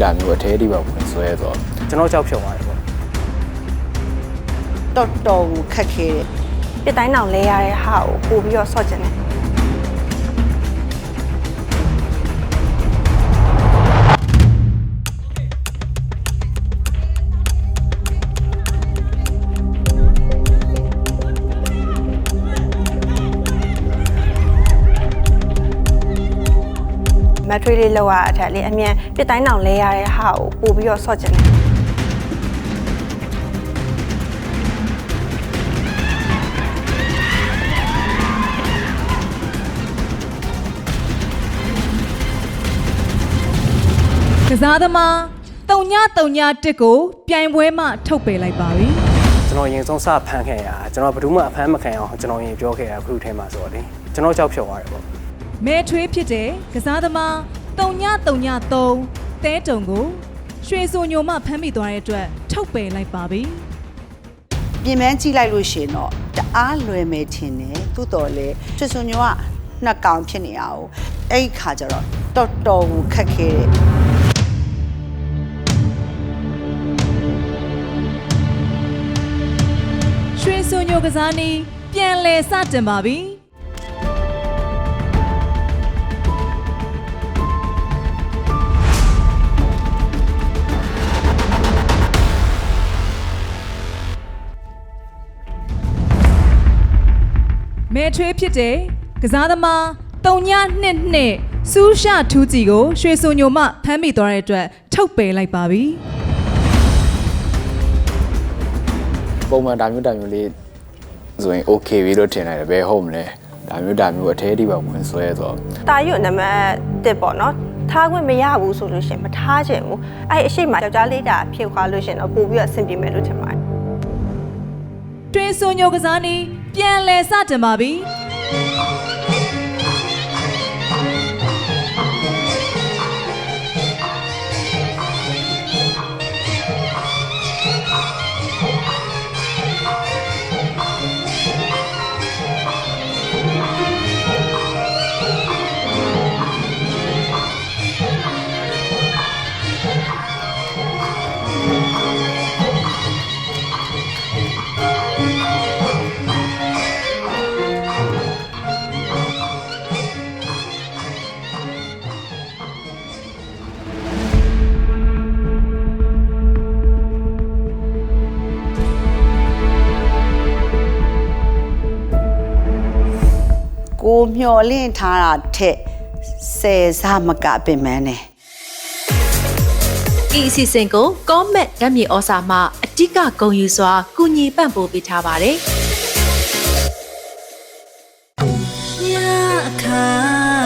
မျိုးဒါမျိုးအသေးအထိပါဝင်ဆွဲဆိုတော့ကျွန်တော်ကြောက်ဖြုံသွားတယ်ပေါ့တော်တော်ကိုခက်ခဲတယ်ပြစ်တိုင်းအောင်လဲရတဲ့ဟာကိုပို့ပြီးတော့ဆော့ကျင်တယ် မက်ထရီလေးလောက်ရအထက်လေးအမြန်ပြစ်တိုင်းအောင်လဲရတဲ့ဟာကိုပို့ပြီးတော့ဆော့ကျင်တယ်ကစားသမားတုံညတုံညတစ်ကိုပြိုင်ပွဲမှထုတ်ပယ်လိုက်ပါပြီကျွန်တော်ရင်ဆုံးစဖမ်းခဲ့ရကျွန်တော်ဘယ်သူမှအဖမ်းမခံအောင်ကျွန်တော်ရင်ပြောခဲ့ရအခုထဲမှာဆိုတော့လေကျွန်တော်ကြောက်ဖြုံသွားတယ်ပေါ့ မဲထွေးဖြစ်တဲ့ကစားသမားတုံညတုံည3တဲတုံကိုရွှေစုံညိုမှဖမ်းမိသွားတဲ့အတွက်ထုတ်ပယ်လိုက်ပါပြီပြင်ပန်းကြည့်လိုက်လို့ရှရင်တော့တအားလွယ်မယ်ထင်တယ်သို့တော်လေချွတ်စွန်ညောကနှစ်ကောင်ဖြစ်နေအောင်အဲ့ဒီခါကျတော့တော်တော်ကိုခက်ခဲတယ်ရွှေစုံညိုကစားနည်းပြန်လည်စတင်ပါပြီ မဲထွေးဖြစ်တဲ့ကစားသမားတုံညနှစ်နှစ်စူးရှထူးကြီးကိုရွှေစုံညိုမှဖမ်းမိသွားတဲ့အတွက်ထုတ်ပယ်လိုက်ပါပြီပုံမှန်ဒါမျိုးဒါမျိုးလေးဆိုရင် okay ပြီလို့ထင်တယ်ဘယ်ဟုတ်မလဲဒါမျိုးဒါမျိုးအသေးအထိပါဝင်ဆွဲဆိုတော့တာရွတ်နံပါတ်1ပေါ့နော်ထားခွင့်မရဘူးဆိုလို့ရှရင်မထားချင်ဘူးအဲ့အရှိမယောက်ျားလေးတာဖြေခွာလို့ရှရင်တော့ပို့ပြီးတော့အဆင်ပြေမယ်လို့ထင်ပါတယ်တွင်စုံညိုကစားနည်း ပြန်လည်စတင်ပါပြီ ကိုမျော်လင့်ထားတာထက်ဆယ်စားမကပင်မန်းတယ်ဤအစီအစဉ်ကို comment ဓာတ်မြေဩစာမှအတိကဂုံယူစွာကူညီပံ့ပိုးပေးထားပါတယ်။ညအခါ